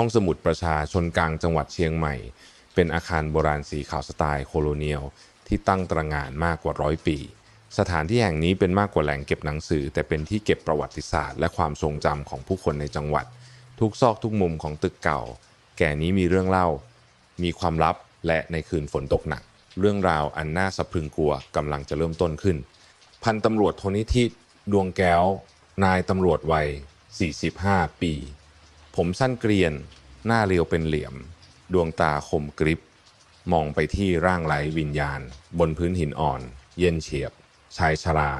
ห้องสมุดประชาชนกลางจังหวัดเชียงใหม่ เป็นอาคารโบราณสีขาวสไตล์โคโลเนียลที่ตั้งตระหง่านมากกว่าร้อยปี สถานที่แห่งนี้เป็นมากกว่าแหล่งเก็บหนังสือ แต่เป็นที่เก็บประวัติศาสตร์ และความทรงจำของผู้คนในจังหวัด ทุกซอกทุกมุมของตึกเก่า แก่นี้มีเรื่องเล่า มีความลับและในคืนฝนตกหนัก เรื่องราวอันน่าสะพรึงกลัวกำลังจะเริ่มต้นขึ้น พันตำรวจโทนิธิดวงแก้ว นายตำรวจวัย 45 ปี ผมสั้นเกรียน หน้าเรียวเป็นเหลี่ยม ดวงตาคมกริบ มองไปที่ร่างไร้วิญญาณ บนพื้นหินอ่อน เย็นเฉียบ ชายชรา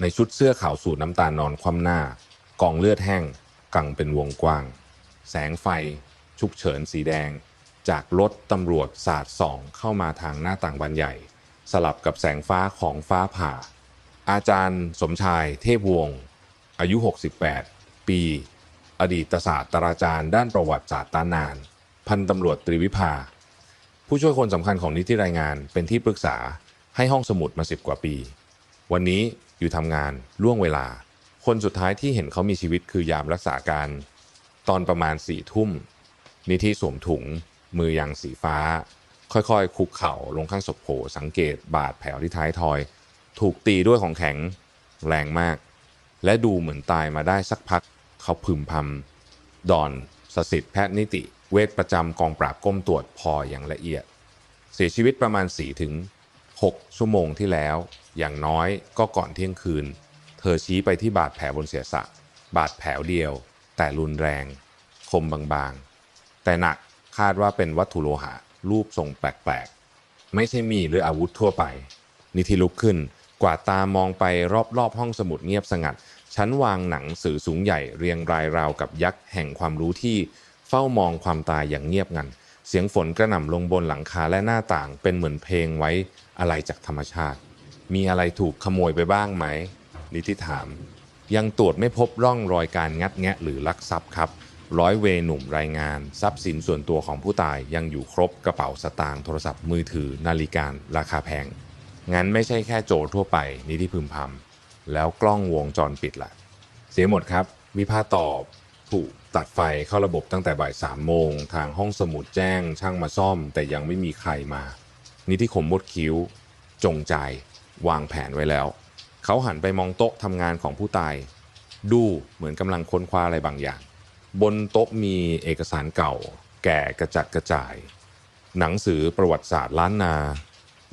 ในชุดเสื้อขาวสูทน้ำตาลนอนคว่ำหน้า กองเลือดแห้ง กังเป็นวงกว้าง แสงไฟฉุกเฉินสีแดง จากรถตำรวจสาดส่องเข้ามาทางหน้าต่างบานใหญ่ สลับกับแสงฟ้าของฟ้าผ่า อาจารย์สมชายเทพวงศ์อายุ 68 ปี อดีตศาสตราจารย์ ด้านประวัติศาสตร์ตานาน พันตำรวจตรีวิภา ผู้ช่วยคนสำคัญของนิติรายงานเป็นที่ปรึกษาให้ห้องสมุดมาสิบกว่าปี วันนี้อยู่ทำงานล่วงเวลา คนสุดท้ายที่เห็นเขามีชีวิตคือยามรักษาการ ตอนประมาณสี่ทุ่ม นิธิสวมถุง มือยางสีฟ้า ค่อยๆ คุกเข่าลงข้างศพโผสังเกตบาดแผลที่ท้ายทอย ถูกตีด้วยของแข็งแรงมาก และดูเหมือนตายมาได้สักพัก เขาพึมพำดอนสสิทธิ์แพทย์นิติ เวชประจำกองปราบก้มตรวจพออย่างละเอียด เสียชีวิตประมาณ4ถึง6ชั่วโมงที่แล้ว อย่างน้อยก็ก่อนเที่ยงคืน เธอชี้ไปที่บาดแผลบนเศียรษะบาดแผลเดียว แต่รุนแรง คมบางๆ แต่หนักคาดว่าเป็นวัตถุโลหะ รูปทรงแปลกๆ ไม่ใช่มีดหรืออาวุธทั่วไป นิธิลุกขึ้น กวาดตามองไปรอบๆห้องสมุดเงียบสงัด ชั้นวางหนังสือสูงใหญ่เรียงรายราวกับยักษ์แห่งความรู้ที่เฝ้ามองความตายอย่างเงียบงัน เสียงฝนกระหน่ำลงบนหลังคาและหน้าต่างเป็นเหมือนเพลงไว้อะไรจากธรรมชาติ มีอะไรถูกขโมยไปบ้างไหม นิติถาม ยังตรวจไม่พบร่องรอยการงัดแงะหรือลักทรัพย์ครับ ร้อยเวหนุ่มรายงาน ทรัพย์สินส่วนตัวของผู้ตายยังอยู่ครบกระเป๋าสตางค์โทรศัพท์มือถือนาฬิการาคาแพงงั้นไม่ใช่แค่โจรทั่วไปนี่ที่พึมพำ แล้วกล้องวงจรปิดล่ะ เสียหมดครับ วิภาตอบถูกตัดไฟเข้าระบบตั้งแต่บ่ายสามโมง ทางห้องสมุดแจ้งช่างมาซ่อม แต่ยังไม่มีใครมา นิติขมมดคิ้ว จงใจ วางแผนไว้แล้ว เขาหันไปมองโต๊ะทำงานของผู้ตาย ดูเหมือนกำลังค้นคว้าอะไรบางอย่าง บนโต๊ะมีเอกสารเก่า แก่กระจัดกระจาย หนังสือประวัติศาสตร์ล้านนา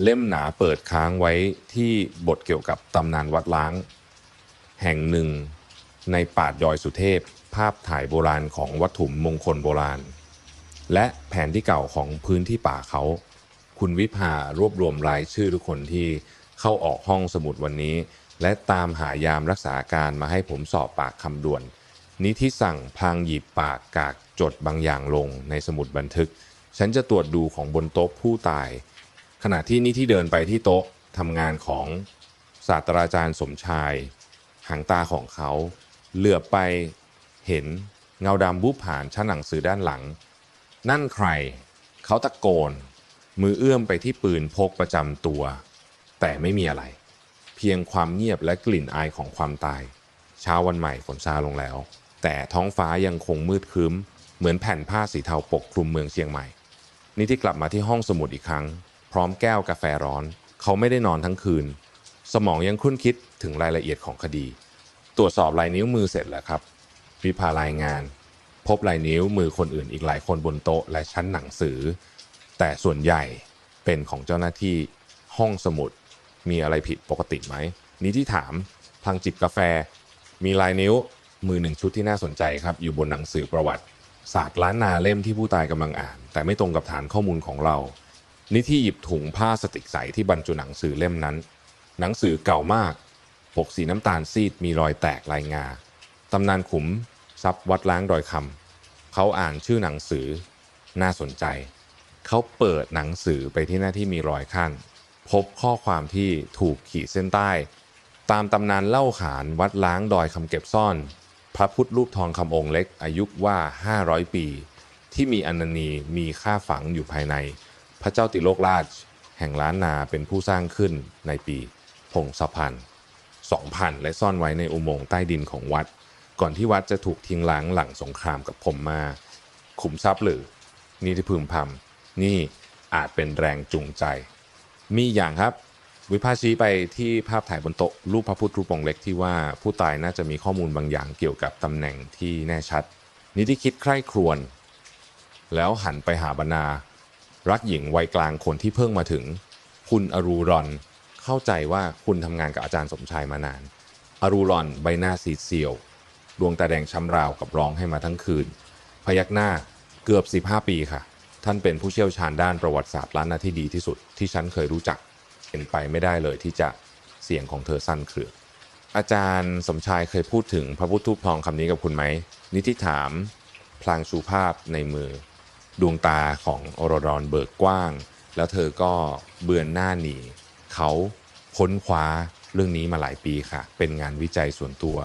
เล่มหนาเปิดค้างไว้ที่บทเกี่ยวกับตำนานวัดล้าง แห่งหนึ่งในป่าดอยสุเทพ ภาพถ่ายโบราณของวัตถุมงคลโบราณ และแผนที่เก่าของพื้นที่ป่าเขา คุณวิภารวบรวมรายชื่อทุกคนที่เข้าออกห้องสมุดวันนี้ และตามหายามรักษาการมาให้ผมสอบปากคำด่วนนิธิสั่งพลางหยิบปากกากจดบางอย่างลงในสมุดบันทึก ฉันจะตรวจดูของบนโต๊ะผู้ตาย ขณะที่นิธิเดินไปที่โต๊ะทำงานของศาสตราจารย์สมชาย หางตาของเขา เหลือบไปเห็นเงาดำบุบผ่านชั้นหนังสือด้านหลัง นั่นใคร เขาตะโกน มือเอื้อมไปที่ปืนพกประจำตัว แต่ไม่มีอะไร เพียงความเงียบและกลิ่นอายของความตาย เช้าวันใหม่ฝนซาลงแล้ว แต่ท้องฟ้ายังคงมืดครึ้ม เหมือนแผ่นผ้าสีเทาปกคลุมเมืองเชียงใหม่นี่ที่กลับมาที่ห้องสมุดอีกครั้ง พร้อมแก้วกาแฟร้อน เขาไม่ได้นอนทั้งคืน สมองยังคุ้นคิดถึงรายละเอียดของคดี ตรวจสอบลายนิ้วมือเสร็จแล้วครับวิภารายงาน พบลายนิ้วมือคนอื่นอีกหลายคนบนโต๊ะและชั้นหนังสือ แต่ส่วนใหญ่เป็นของเจ้าหน้าที่ห้องสมุด มีอะไรผิดปกติไหมนี่ที่ถามพลางจิบกาแฟ มีลายนิ้วมือหนึ่งชุดที่น่าสนใจครับ อยู่บนหนังสือประวัติศาสตร์ล้านนาเล่มที่ผู้ตายกำลังอ่าน แต่ไม่ตรงกับฐานข้อมูลของเรา นิที่หยิบถุงผ้าสติกใสที่บรรจุหนังสือเล่มนั้น หนังสือเก่ามาก ปกสีน้ำตาลซีดมีรอยแตกลายงา ตำนานขุม ทรัพย์วัดล้างดอยคำ เขาอ่านชื่อหนังสือ น่าสนใจ เขาเปิดหนังสือไปที่หน้าที่มีรอยขั้น พบข้อความที่ถูกขีดเส้นใต้ ตามตำนานเล่าขานวัดล้างดอยคำเก็บซ่อน พระพุทธรูปทองคำองค์เล็กอายุว่า 500 ปี ที่มีอนันนีมีค่าฝังอยู่ภายใน ระเจ้าติโลกราช แห่งล้านนาเป็นผู้สร้างขึ้นในปีพงศพันธ์2000 และซ่อนไว้ในอุโมงค์ใต้ดินของวัด ก่อนที่วัดจะถูกทิ้งล้างหลังสงครามกับพม่าขุมทรัพย์หรือนี่ที่พึมพำนี่อาจเป็นแรงจูงใจ มีอย่างครับ วิภาชี้ไปที่ภาพถ่ายบนโต๊ะรูปพระพุทธรูปองค์เล็กที่ว่าผู้ตายน่าจะมีข้อมูลบางอย่างเกี่ยวกับตำแหน่งที่แน่ชัด นิติคิดใคร่ครวญแล้วหันไปหาบรรณา รักหญิงวัยกลางคนที่เพิ่งมาถึง คุณอรูรอน เข้าใจว่าคุณทำงานกับอาจารย์สมชายมานาน อรูรอนใบหน้าซีดเซียว ดวงตาแดงช้ำราวกับร้องให้มาทั้งคืน พยักหน้าเกือบ 15 ปีค่ะ ท่านเป็นผู้เชี่ยวชาญด้านประวัติศาสตร์ล้านนาที่ดีที่สุดที่ฉันเคยรู้จักเป็นไปไม่ได้เลยที่จะเสียงของเธอสั้นเครืออาจารย์สมชายเคยพูดถึงพระพุทธรูปทองคำนี้กับคุณไหมนิติถาม พลางชูภาพในมือ ดวงตาของออรดอนเบิกกว้าง แล้วเธอก็เบือนหน้าหนี เขาค้นคว้าเรื่องนี้มาหลายปีค่ะ เป็นงานวิจัยส่วนตัว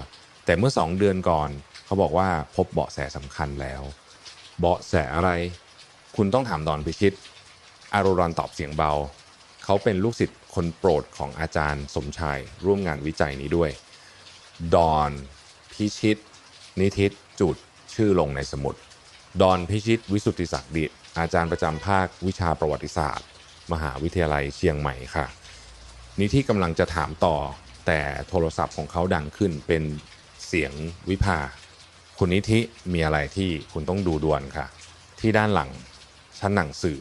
แต่เมื่อสองเดือนก่อน เขาบอกว่าพบเบาะแสสำคัญแล้ว เบาะแสอะไร คุณต้องถามดอนพิชิตอารรอนตอบเสียงเบา เขาเป็นลูกศิษย์คนโปรดของอาจารย์สมชาย ร่วมงานวิจัยนี้ด้วย ดอนพิชิต นิทิตจุดชื่อลงในสมุด ดอนพิชิตวิสุทธิศักดิ์อาจารย์ประจำภาควิชาประวัติศาสตร์ มหาวิทยาลัยเชียงใหม่ค่ะ นิที่กำลังจะถามต่อ แต่โทรศัพท์ของเขาดังขึ้นเป็นเสียงวิภา คุณนิธิมีอะไรที่คุณต้องดูด่วนค่ะ ที่ด้านหลังชั้นหนังสือ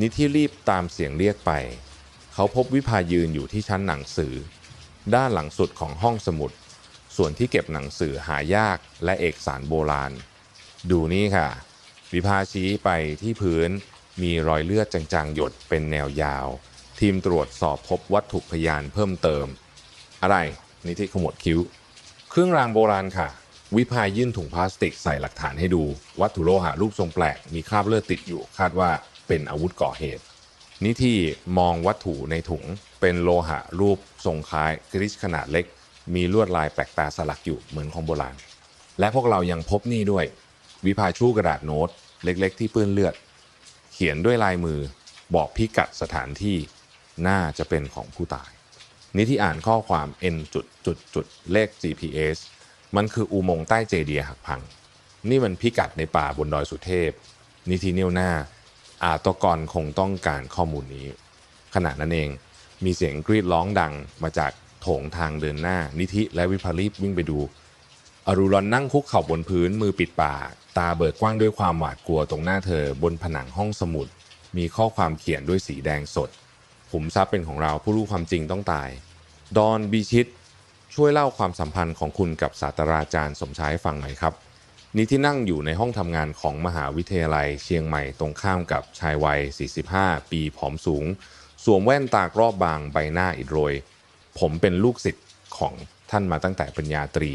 นิธิรีบตามเสียงเรียกไป เขาพบวิภายืนอยู่ที่ชั้นหนังสือ ด้านหลังสุดของห้องสมุด ส่วนที่เก็บหนังสือหายากและเอกสารโบราณ ดูนี่ค่ะ วิภาชี้ไปที่พื้นมีรอยเลือดจางๆ หยดเป็นแนวยาว ทีมตรวจสอบพบวัตถุพยานเพิ่มเติม อะไรนิติขมวดคิ้ว เครื่องรางโบราณค่ะ วิภายื่นถุงพลาสติกใส่หลักฐานให้ดู วัตถุโลหะรูปทรงแปลกมีคราบเลือดติดอยู่คาดว่าเป็นอาวุธก่อเหตุ นิธิมองวัตถุในถุงเป็นโลหะรูปทรงคล้ายกริชขนาดเล็ก มีลวดลายแปลกตาสลักอยู่เหมือนของโบราณ และพวกเรายังพบนี่ด้วย วิภาชู่กระดาษโน้ต เล็กๆ ที่เปื้อนเลือด เขียนด้วยลายมือบอกพิกัดสถานที่น่าจะเป็นของผู้ตาย นี่ที่อ่านข้อความ n จุดจุดจุดเลข GPS มันคืออุโมงค์ใต้เจดีย์หักพัง นี่มันพิกัดในป่าบนดอยสุเทพ นิธิเนียวหน้า อาตกรคงต้องการข้อมูลนี้ ขณะนั้นเองมีเสียงกรีดร้องดังมาจากโถงทางเดินหน้า นิธิและวิภารีบวิ่งไปดู อรูรอนนั่งคุกเข่าบนพื้นมือปิดปาก ตาเบิกกว้างด้วยความหวาดกลัวตรงหน้าเธอบนผนังห้องสมุด มีข้อความเขียนด้วยสีแดงสดขุมทรัพย์เป็นของเราผู้รู้ความจริงต้องตาย ดอนบีชิต ช่วยเล่าความสัมพันธ์ของคุณกับศาสตราจารย์สมชายฟังหน่อยครับ นี่ที่นั่งอยู่ในห้องทำงานของมหาวิทยาลัยเชียงใหม่ตรงข้ามกับชายวัย 45 ปีผอมสูง สวมแว่นตากรอบบางใบหน้าอิดโรย ผมเป็นลูกศิษย์ของท่านมาตั้งแต่ปริญญาตรี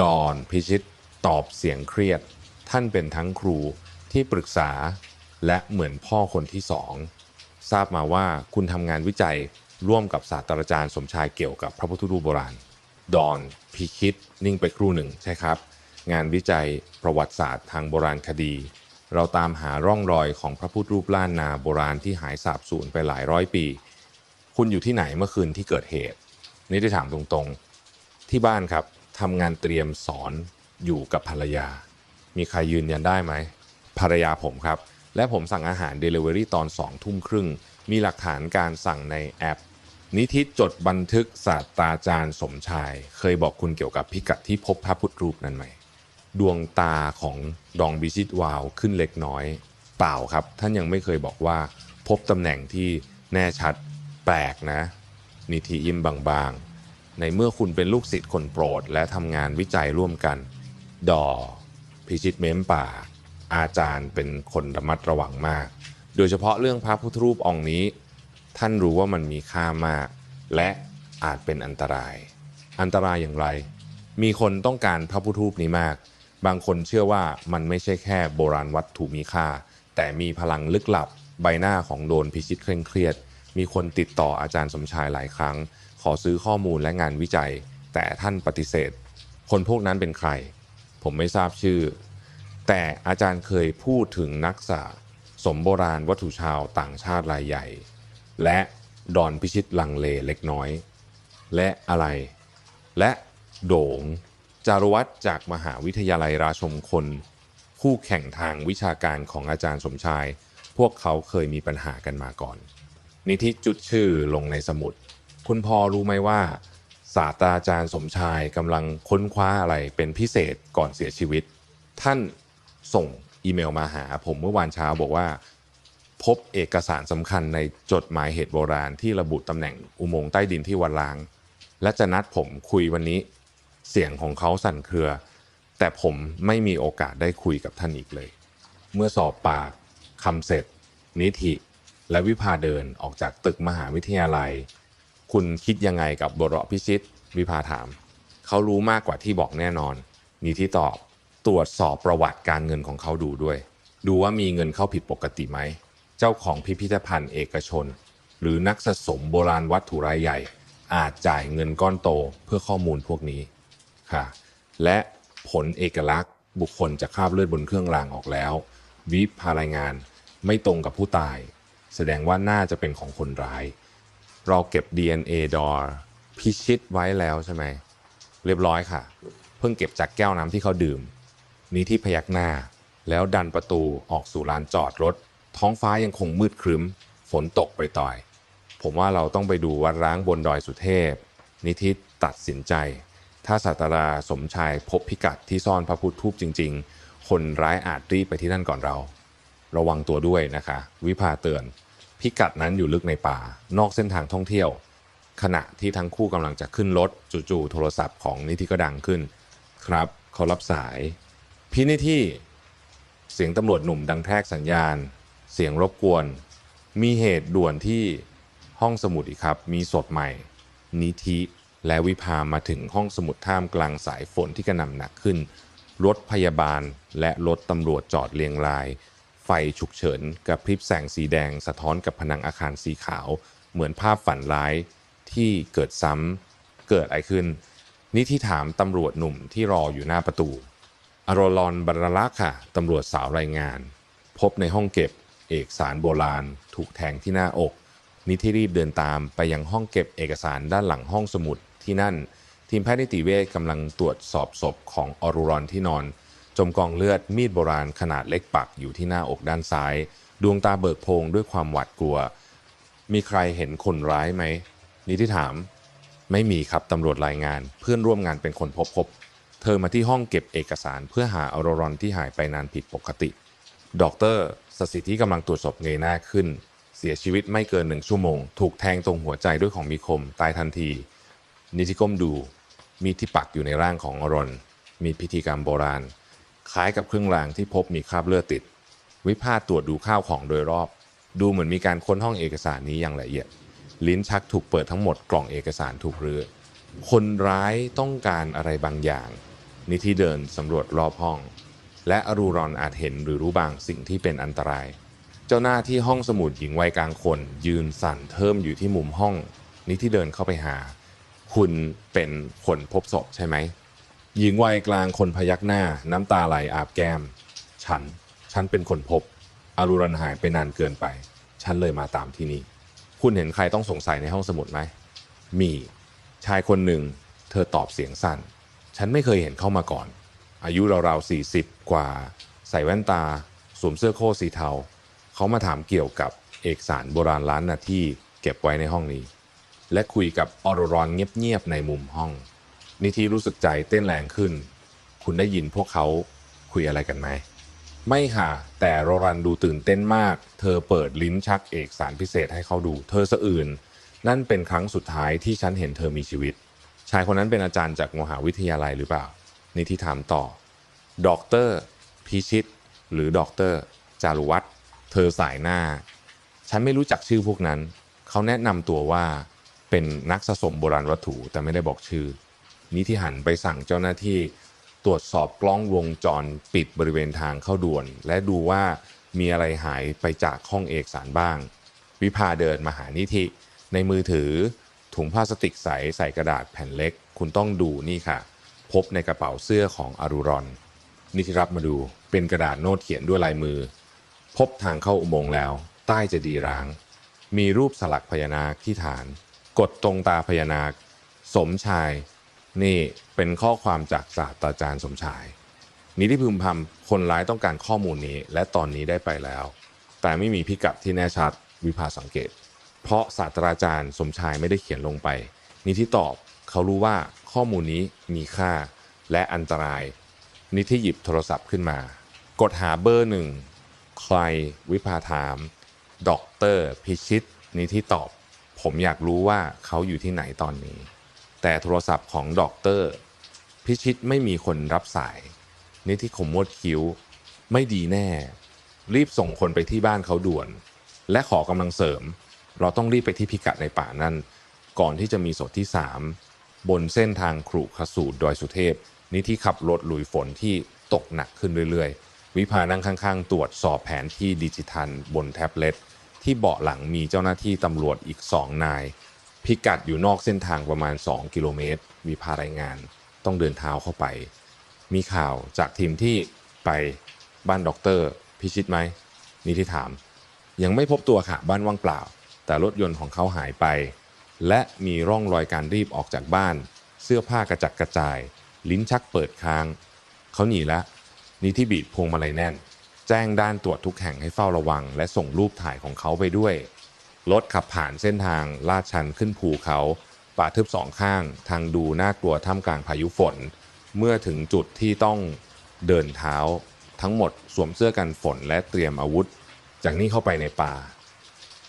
ดอนพิชิตตอบเสียงเครียด ท่านเป็นทั้งครูที่ปรึกษาและเหมือนพ่อคนที่สองทราบมาว่าคุณทำงานวิจัยร่วมกับศาสตราจารย์สมชายเกี่ยวกับพระพุทธรูปโบราณ ดอนพิคิดนิ่งไปครู่หนึ่งใช่ครับ งานวิจัยประวัติศาสตร์ทางโบราณคดี เราตามหาร่องรอยของพระพุทธรูปล้านนาโบราณที่หายสาบสูญไปหลายร้อยปี คุณอยู่ที่ไหนเมื่อคืนที่เกิดเหตุ นี่ได้ถามตรงๆ ที่บ้านครับ ทำงานเตรียมสอนอยู่กับภรรยา มีใครยืนยันได้ไหม ภรรยาผมครับ และผมสั่งอาหาร Delivery ตอน2ทุ่มครึ่ง มีหลักฐานการสั่งในแอป นิทิจดบันทึกศาสตราจารย์สมชาย เคยบอกคุณเกี่ยวกับพิกัดที่พบพระพุทธรูปนั้นไหม ดวงตาของดองบิชิตวาวขึ้นเล็กน้อย เปล่าครับ ท่านยังไม่เคยบอกว่า พบตำแหน่งที่แน่ชัดแปลกนะ นิธิยิ้มบางๆ ในเมื่อคุณเป็นลูกศิษย์คนโปรด และทำงานวิจัยร่วมกัน ดอ พิชิตเม้มป่า อาจารย์เป็นคนระมัดระวังมาก โดยเฉพาะเรื่องพระพุทธรูปองค์นี้ ท่านรู้ว่ามันมีค่ามาก และอาจเป็นอันตราย อันตรายอย่างไร มีคนต้องการพระพุทธรูปนี้มาก บางคนเชื่อว่ามันไม่ใช่แค่โบราณวัตถุมีค่า แต่มีพลังลึกลับใบหน้าของโดนพิชิตเคร่งเครียด มีคนติดต่ออาจารย์สมชายหลายครั้ง อซื้อข้อมูลและงานวิจัย แต่ท่านปฏิเสธ คนพวกนั้นเป็นใคร ผมไม่ทราบชื่อ แต่อาจารย์เคยพูดถึงนักษาสมโบราณวัตถุชาวต่างชาติรายใหญ่ และดอนพิชิตลังเลเล็กน้อย และอะไร และโด่งจารวัตจากมหาวิทยาลัยราชมคลคู่แข่งทางวิชาการของอาจารย์สมชาย พวกเขาเคยมีปัญหากันมาก่อน นิธิจุดชื่อลงในสมุด คุณพอรู้ไหมว่า ศาสตราจารย์สมชายกำลังค้นคว้าอะไรเป็นพิเศษก่อนเสียชีวิต ท่านส่งอีเมลมาหา ผมเมื่อวานเช้าบอกว่า พบเอกสารสำคัญในจดหมายเหตุโบราณที่ระบุตำแหน่งอุโมงค์ใต้ดินที่วัดล้าง และจะนัดผมคุยวันนี้เสียงของเขาสั่นเครือ แต่ผมไม่มีโอกาสได้คุยกับท่านอีกเลย เมื่อสอบปากคำเสร็จ นิธิ และวิพาเดินออกจากตึกมหาวิทยาลัย คุณคิดยังไงกับบรพิชิตวิพาถาม เขารู้มากกว่าที่บอกแน่นอนนิธิตอบตรวจสอบประวัติการเงินของเขาดูด้วย ดูว่ามีเงินเข้าผิดปกติไหม เจ้าของพิพิธภัณฑ์เอกชน หรือนักสะสมโบราณวัตถุรายใหญ่ อาจจ่ายเงินก้อนโตเพื่อข้อมูลพวกนี้ค่ะ และผลเอกลักษณ์ บุคคลจากคราบเลือดบนเครื่องรางออกแล้ว วิพารายงานไม่ตรงกับผู้ตาย แสดงว่าน่าจะเป็นของคนร้าย เราเก็บ DNA ดอร์พิชิตไว้แล้วใช่ไหมเรียบร้อยค่ะ เพิ่งเก็บจากแก้วน้ำที่เขาดื่ม นี้ที่พยักหน้า แล้วดันประตูออกสู่ลานจอดรถ ท้องฟ้ายังคงมืดครึ้ม ฝนตกไปต่อย ผมว่าเราต้องไปดูวัดร้างบนดอยสุเทพ นิทิตตัดสินใจ ถ้าศาสตราสมชายพบพิกัดที่ซ่อนพระพุทธทูปจริง ๆ คนร้ายอาจรีบไปที่นั่นก่อนเรา ระวังตัวด้วยนะคะ วิภาเตือน พิกัดนั้นอยู่ลึกในป่า นอกเส้นทางท่องเที่ยว ขณะที่ทั้งคู่กำลังจะขึ้นรถจู่ๆโทรศัพท์ของนิธิก็ดังขึ้น ครับเขารับสาย พี่นิธิเสียงตำรวจหนุ่มดังแทรกสัญญาณ เสียงรบกวน มีเหตุด่วนที่ห้องสมุดอีกครับ มีสดใหม่ นิธิและวิภามาถึงห้องสมุดท่ามกลางสายฝนที่กระหน่ำหนักขึ้น รถพยาบาลและรถตำรวจจอดเรียงราย ไฟฉุกเฉินกับพริบแสงสีแดงสะท้อนกับผนังอาคารสีขาว เหมือนภาพฝันร้ายที่เกิดซ้ำเกิดอะไรขึ้นนี่ที่ถามตำรวจหนุ่มที่รออยู่หน้าประตู อารลอนบรรลักษ์ค่ะตำรวจสาวรายงาน พบในห้องเก็บเอกสารโบราณ ถูกแทงที่หน้าอก นิธิรีบเดินตามไปยังห้องเก็บเอกสารด้านหลังห้องสมุดที่นั่น ทีมแพทย์นิติเวชกำลังตรวจสอบศพของออรูรอนที่นอน จมกองเลือดมีดโบราณขนาดเล็กปักอยู่ที่หน้าอกด้านซ้าย ดวงตาเบิกโพงด้วยความหวาดกลัว มีใครเห็นคนร้ายไหมนิติถาม ไม่มีครับตำรวจรายงาน เพื่อนร่วมงานเป็นคนพบพบ เธอมาที่ห้องเก็บเอกสารเพื่อหาออรรอนที่หายไปนานผิดปกติดอกเตอร์สสิทธิกำลังตรวจศพเงยหน้าขึ้น เสียชีวิตไม่เกินหนึ่งชั่วโมง ถูกแทงตรงหัวใจด้วยของมีคม ตายทันที นิติก้มดู มีดที่ปักอยู่ในร่างของอรอนมีพิธีกรรมโบราณ คล้ายกับเครื่องรางที่พบมีคราบเลือดติด วิพาทตรวจดูข้าวของโดยรอบ ดูเหมือนมีการค้นห้องเอกสารนี้อย่างละเอียด ลิ้นชักถูกเปิดทั้งหมดกล่องเอกสารถูกรื้อคนร้ายต้องการอะไรบางอย่าง นิธิเดินสำรวจรอบห้อง และอรูรอนอาจเห็นหรือรู้บางสิ่งที่เป็นอันตราย เจ้าหน้าที่ห้องสมุดหญิงวัยกลางคน ยืนสั่นเทิมอยู่ที่มุมห้อง นิธิเดินเข้าไปหา คุณเป็นคนพบศพใช่ไหม หญิงวัยกลางคนพยักหน้า น้ำตาไหลอาบแก้ม ฉัน ฉันเป็นคนพบ อารุรันหายไปนานเกินไป ฉันเลยมาตามที่นี่ คุณเห็นใครต้องสงสัยในห้องสมุดไหม มี ชายคนหนึ่ง เธอตอบเสียงสั้น ฉันไม่เคยเห็นเข้ามาก่อน อายุราวๆสี่สิบกว่า ใส่แว่นตา สวมเสื้อโค้ทสีเทา เขามาถามเกี่ยวกับเอกสารโบราณล้านนาที่เก็บไว้ในห้องนี้ และคุยกับออรรอนเงียบๆในมุมห้อง นิทีรู้สึกใจเต้นแรงขึ้น คุณได้ยินพวกเขาคุยอะไรกันไหม ไม่ค่ะ แต่โรรันดูตื่นเต้นมาก เธอเปิดลิ้นชักเอกสารพิเศษให้เขาดู เธอสะอื่น นั่นเป็นครั้งสุดท้ายที่ฉันเห็นเธอมีชีวิต ชายคนนั้นเป็นอาจารย์จากมหาวิทยาลัยหรือเปล่า นิธิถามต่อด็อกเตอร์พิชิต หรือด็อกเตอร์จารุวัฒน์เธอสายหน้า ฉันไม่รู้จักชื่อพวกนั้น เขาแนะนำตัวว่าเป็นนักสะสมโบราณวัตถุแต่ไม่ได้บอกชื่อ นิธิหันไปสั่งเจ้าหน้าที่ ตรวจสอบกล้องวงจรปิดบริเวณทางเข้าด่วน และดูว่ามีอะไรหายไปจากห้องเอกสารบ้าง วิภาเดินมาหานิธิในมือถือ ถุงพลาสติกใสใส่กระดาษแผ่นเล็ก คุณต้องดูนี่ค่ะ พบในกระเป๋าเสื้อของอารุรอน นิธิรับมาดูเป็นกระดาษโน้ตเขียนด้วยลายมือ พบทางเข้าอุโมงค์แล้ว ใต้จะดีร้าง มีรูปสลักพญานาคที่ฐาน กดตรงตาพญานาค สมชาย นี่เป็นข้อความจากศาสตราจารย์สมชาย นิติพึมพำคนร้ายต้องการข้อมูลนี้และตอนนี้ได้ไปแล้ว แต่ไม่มีพิกัดที่แน่ชัดวิภาสังเกต เพราะศาสตราจารย์สมชายไม่ได้เขียนลงไป นิธิตอบเขารู้ว่าข้อมูลนี้มีค่าและอันตราย นิธิหยิบโทรศัพท์ขึ้นมา กดหาเบอร์หนึ่งใครวิภาถามด็อกเตอร์พิชิตนิธิตอบ ผมอยากรู้ว่าเขาอยู่ที่ไหนตอนนี้ แต่โทรศัพท์ของด็อกเตอร์พิชิตไม่มีคนรับสาย นิธิขมวดคิ้ว ไม่ดีแน่ รีบส่งคนไปที่บ้านเขาด่วน และขอกำลังเสริม เราต้องรีบไปที่พิกัดในป่านั่นก่อนที่จะมีศพที่3บนเส้นทางขรุขสูตรดอยสุเทพ นิธิขับรถลุยฝนที่ตกหนักขึ้นเรื่อยๆ วิภานั่งข้างๆ ตรวจสอบแผนที่ดิจิทัลบนแท็บเล็ตที่เบาะหลังมีเจ้าหน้าที่ตำรวจอีก2นาย พิกัดอยู่นอกเส้นทางประมาณ 2 กิโลเมตรวิภารายงานต้องเดินเท้าเข้าไป มีข่าวจากทีมที่ไปบ้านด็อกเตอร์พิชิตไหมนิธิถาม ยังไม่พบตัวค่ะบ้านว่างเปล่า แต่รถยนต์ของเขาหายไป และมีร่องรอยการรีบออกจากบ้าน เสื้อผ้ากระจัดกระจาย ลิ้นชักเปิดค้าง เขาหนีแล้วนิธิบีดพวงมาลัยแน่น แจ้งด้านตรวจทุกแห่งให้เฝ้าระวัง และส่งรูปถ่ายของเขาไปด้วย รถขับผ่านเส้นทางลาดชันขึ้นภูเขาป่าทึบสองข้าง ทางดูน่ากลัวท่ามกลางพายุฝน เมื่อถึงจุดที่ต้องเดินเท้า ทั้งหมดสวมเสื้อกันฝนและเตรียมอาวุธ จากนี้เข้าไปในป่า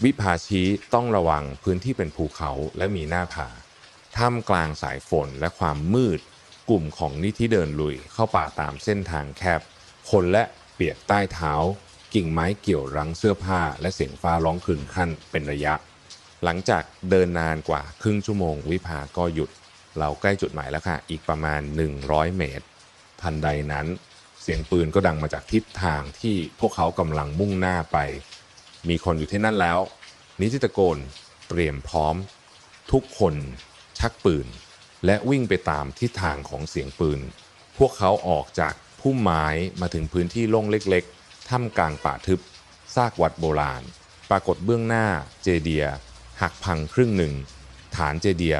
วิภาชีต้องระวังพื้นที่เป็นภูเขาและมีหน้าผาท่ามกลางสายฝนและความมืด กลุ่มของนิธิเดินลุยเข้าป่าตามเส้นทางแคบ คนและเปียกใต้เท้า กิ่งไม้เกี่ยวรั้งเสื้อผ้า และเสียงฟ้าร้องครึนขั้นเป็นระยะ หลังจากเดินนานกว่าครึ่งชั่วโมง วิภาก็หยุด เราใกล้จุดหมายแล้วค่ะ อีกประมาณ 100 เมตร ทันใดนั้น เสียงปืนก็ดังมาจากทิศทางที่พวกเขากำลังมุ่งหน้าไป มีคนอยู่ที่นั่นแล้ว นิติตโกนเตรียมพร้อม ทุกคนชักปืน และวิ่งไปตามทิศทางของเสียงปืน พวกเขาออกจากพุ่มไม้มาถึงพื้นที่โล่งเล็ก ๆท่ามกลางป่าทึบ ซากวัดโบราณ ปรากฏเบื้องหน้าเจดียหักพังครึ่งหนึ่ง ฐานเจดีย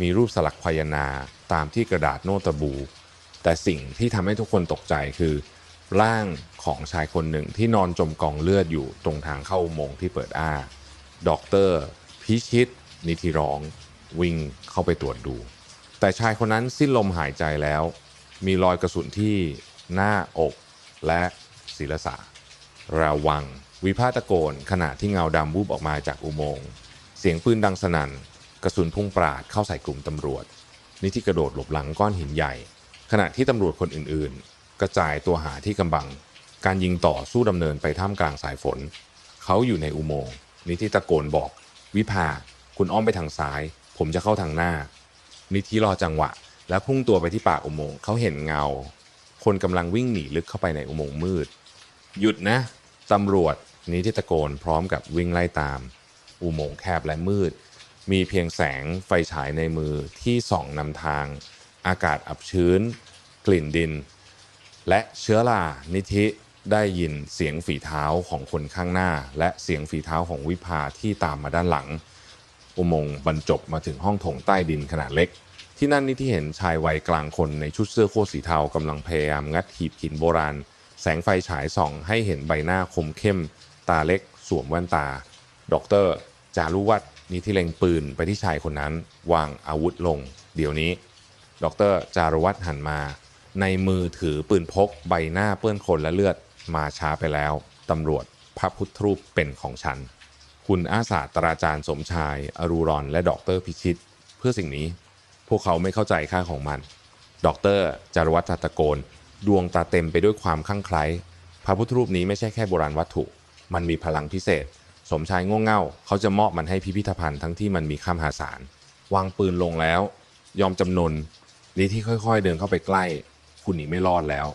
มีรูปสลักพญานาตามที่กระดาษโน้ตบู แต่สิ่งที่ทำให้ทุกคนตกใจคือ ร่างของชายคนหนึ่งที่นอนจมกองเลือดอยู่ตรงทางเข้าอุโมงค์ที่เปิดอ้าด็อกเตอร์พิชิต นิธิร้อง วิ่งเข้าไปตรวจดู แต่ชายคนนั้นสิ้นลมหายใจแล้ว มีรอยกระสุนที่หน้าอกและ ศีรษะระวัง วิพาตะโกน ขณะที่เงาดำวูบออกมาจากอุโมงค์เสียงปืนดังสนั่น กระสุนพุ่งปราดเข้าใส่กลุ่มตำรวจ นิธิกระโดดหลบหลังก้อนหินใหญ่ ขณะที่ตำรวจคนอื่นๆ กระจายตัวหาที่กำบัง การยิงต่อสู้ดำเนินไปท่ามกลางสายฝน เขาอยู่ในอุโมงค์นิธิตะโกนบอก วิภาคุณอ้อมไปทางซ้าย ผมจะเข้าทางหน้า นิธิรอจังหวะ แล้วพุ่งตัวไปที่ปากอุโมงค์เขาเห็นเงา คนกำลังวิ่งหนีลึกเข้าไปในอุโมงค์มืด หยุดนะตำรวจนิธิตะโกนพร้อมกับวิ่งไล่ตาม อุโมงค์แคบและมืด มีเพียงแสงไฟฉายในมือที่ส่องนำทาง อากาศอับชื้น กลิ่นดิน และเชื้อรานิธิได้ยินเสียงฝีเท้าของคนข้างหน้า และเสียงฝีเท้าของวิภาที่ตามมาด้านหลัง อุโมงค์บรรจบมาถึงห้องโถงใต้ดินขนาดเล็ก ที่นั่นนี่ที่เห็นชายวัยกลางคนในชุดเสื้อโค้ทสีเทากำลังพยายามงัดหีบหินโบราณ แสงไฟฉายส่องให้เห็นใบหน้าคมเข้ม ตาเล็ก สวมแว่นตาด็อกเตอร์จารุวัฒน์นิธิเล็งปืนไปที่ชายคนนั้น วางอาวุธลง เดี๋ยวนี้ด็อกเตอร์จารุวัฒน์หันมา ในมือถือปืนพก ใบหน้าเปื้อนคนและเลือดมาช้าไปแล้วตำรวจพระพุทธรูปเป็นของฉัน คุณอาสาตราจารย์สมชาย อรูรอน และด็อกเตอร์พิชิต เพื่อสิ่งนี้ พวกเขาไม่เข้าใจค่าของมันด็อกเตอร์จารวัตรตะโกน ดวงตาเต็มไปด้วยความข้างไคล้พระพุทธรูปนี้ไม่ใช่แค่โบราณวัตถุ มันมีพลังพิเศษ สมชายง่วงเง่า เขาจะมอบมันให้พิพิธภัณฑ์ทั้งที่มันมีค่ามหาศาลวางปืนลงแล้ว ยอมจำนนนี่ที่ค่อยๆ เดินเข้าไปใกล้ คุณหนีไม่รอดแล้ว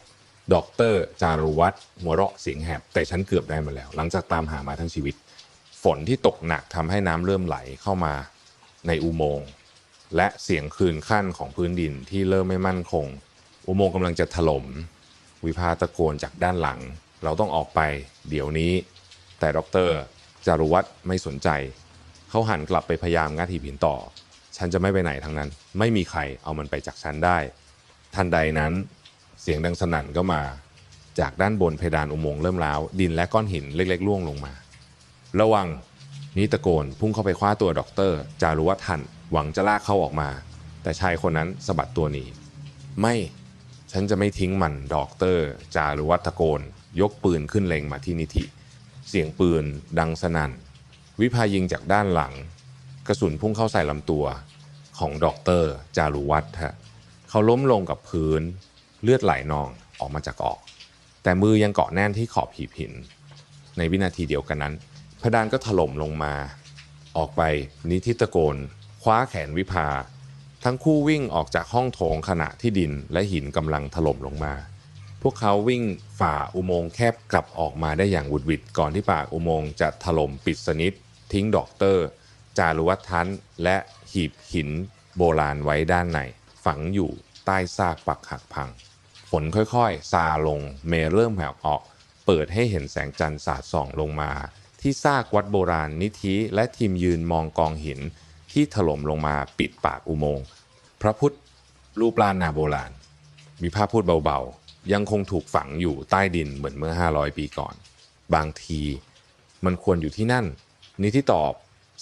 ด็อกเตอร์จารุวัฒน์หัวเราะเสียงแหบ แต่ฉันเกือบได้มาแล้ว หลังจากตามหามาทั้งชีวิต ฝนที่ตกหนักทำให้น้ำเริ่มไหลเข้ามาในอุโมงค์และเสียงคลืนขั้นของพื้นดินที่เริ่มไม่มั่นคง อุโมงค์กำลังจะถล่มวิภาตะโกนจากด้านหลัง เราต้องออกไปเดี๋ยวนี้ แต่ด็อกเตอร์จารุวัฒน์ไม่สนใจ เขาหันกลับไปพยายามงัดหีบหินต่อ ฉันจะไม่ไปไหนทั้งนั้น ไม่มีใครเอามันไปจากฉันได้ ทันใดนั้นเสียงดังสนั่นก็มา จากด้านบนเพดานอุโมงค์เริ่มร้าวดินและก้อนหินเล็กๆล่วงลงมา ระวังนี่ตะโกนพุ่งเข้าไปคว้าตัวด็อกเตอร์ จารุวัฒน์ทันหวังจะลากเข้าออกมา แต่ชายคนนั้นสะบัดตัวหนีไม่ ฉันจะไม่ทิ้งมันด็อกเตอร์จารุวัตโกน ยกปืนขึ้นเล็งมาที่นิธิ เสียงปืนดังสนั่น วิภายิงจากด้านหลัง กระสุนพุ่งเข้าใส่ลำตัวของด็อกเตอร์จารุวัฒน์ฮะเขาล้มลงกับพื้น เลือดไหลนองออกมาจากออก แต่มือยังเกาะแน่นที่ขอบหีบหิน ในวินาทีเดียวกันนั้นพดานก็ถล่มลงมา ออกไปนิธิตะโกน คว้าแขนวิภา ทั้งคู่วิ่งออกจากห้องโถงขณะที่ดินและหินกำลังถล่มลงมา พวกเขาวิ่งฝ่าอุโมงค์แคบกลับออกมาได้อย่างวุดวิดก่อนที่ปากอุโมงค์จะถล่มปิดสนิท ทิ้งด็อกเตอร์ จารุวัฒน์และหีบหินโบราณไว้ด้านใน ฝังอยู่ใต้ซากปักหักพัง ฝนค่อยๆ ซาลง เมเริ่มแผ่วออก เปิดให้เห็นแสงจันทร์สาดส่องลงมา ที่ซากวัดโบราณนิธิและทีมยืนมองกองหิน ที่ถล่มลงมาปิดปากอุโมงค์พระพุทธรูปล้านนาโบราณ มีภาพพูดเบาๆ ยังคงถูกฝังอยู่ใต้ดินเหมือนเมื่อ 500 ปีก่อน บางทีมันควรอยู่ที่นั่นนิที่ตอบ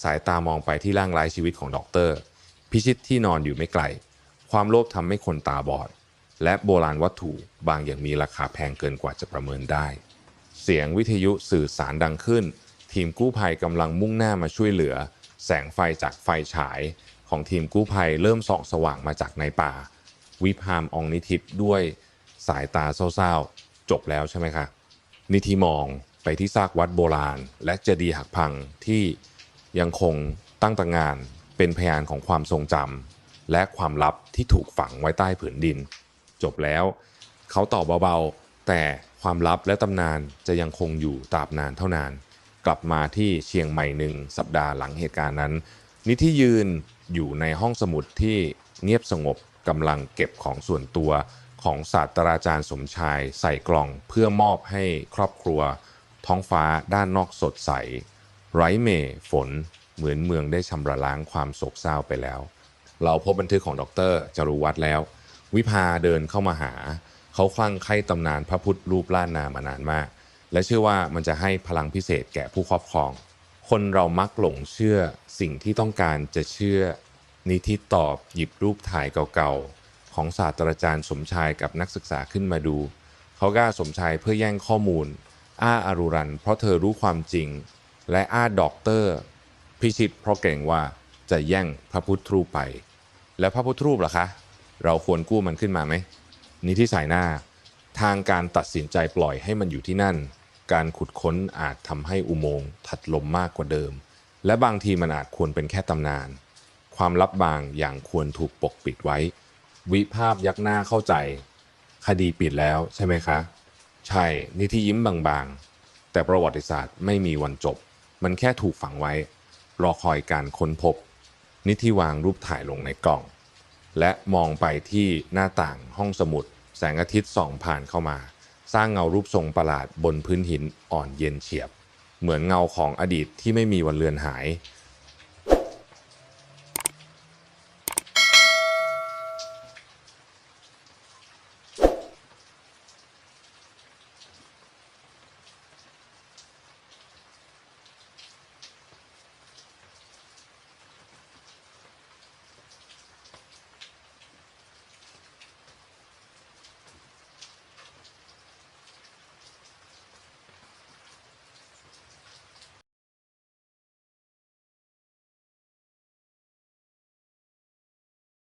สายตามองไปที่ร่างไร้ชีวิตของด็อกเตอร์ พิชิตที่นอนอยู่ไม่ไกล ความโลภทำให้คนตาบอด และโบราณวัตถุบางอย่างมีราคาแพงเกินกว่าจะประเมินได้ เสียงวิทยุสื่อสารดังขึ้น ทีมกู้ภัยกำลังมุ่งหน้ามาช่วยเหลือ แสงไฟจากไฟฉายของทีมกู้ภัย เริ่มส่องสว่างมาจากในป่า วิพามองนิทิพด้วยสายตาเศร้าๆ จบแล้วใช่ไหมคะนิธิมองไปที่ซากวัดโบราณ และเจดีย์หักพังที่ยังคงตั้งตระหงานเป็นพยานของความทรงจำและความลับที่ถูกฝังไว้ใต้ผืนดิน จบแล้ว เขาตอบเบาๆ แต่ความลับและตำนานจะยังคงอยู่ตราบนานเท่านาน กลับมาที่เชียงใหม่หนึ่งสัปดาห์หลังเหตุการณ์นั้น นิที่ยืนอยู่ในห้องสมุดที่เงียบสงบกำลังเก็บของส่วนตัวของศาสตราจารย์สมชายใส่กล่องเพื่อมอบให้ครอบครัว ท้องฟ้าด้านนอกสดใส ไร้เมฆฝนเหมือนเมืองได้ชำระล้างความโศกเศร้าไปแล้ว เราพบบันทึกของดรจรุวัฒน์แล้ว วิภาเดินเข้ามาหา เขาคลั่งไคล้ตำนานพระพุทธรูปล้านนามานานมาก และเชื่อว่ามันจะให้พลังพิเศษแก่ผู้ครอบครอง คนเรามักหลงเชื่อสิ่งที่ต้องการจะเชื่อ นิทิตอบหยิบรูปถ่ายเก่าๆ ของศาสตราจารย์สมชายกับนักศึกษาขึ้นมาดู เขากล้าสมชายเพื่อแย่งข้อมูล อ้าอารุรัน เพราะเธอรู้ความจริง และอ้าด็อกเตอร์ พิชิตเพราะเกรงว่าจะแย่งพระพุทธรูปไป แล้วพระพุทธรูปล่ะคะ เราควรกู้มันขึ้นมาไหมนี่ที่สายหน้า ทางการตัดสินใจปล่อยให้มันอยู่ที่นั่น การขุดค้นอาจทำให้อุโมงค์ถัดลมมากกว่าเดิม และบางทีมันอาจควรเป็นแค่ตำนาน ความลับบางอย่างควรถูกปกปิดไว้ วิภาพยักหน้าเข้าใจ คดีปิดแล้วใช่ไหมคะ ใช่นี่ที่ยิ้มบางๆ แต่ประวัติศาสตร์ไม่มีวันจบ มันแค่ถูกฝังไว้ รอคอยการค้นพบ นิธิวางรูปถ่ายลงในกล่อง และมองไปที่หน้าต่างห้องสมุด แสงอาทิตย์ส่องผ่านเข้ามา สร้างเงารูปทรงประหลาดบนพื้นหินอ่อนเย็นเฉียบ เหมือนเงาของอดีตที่ไม่มีวันเลือนหาย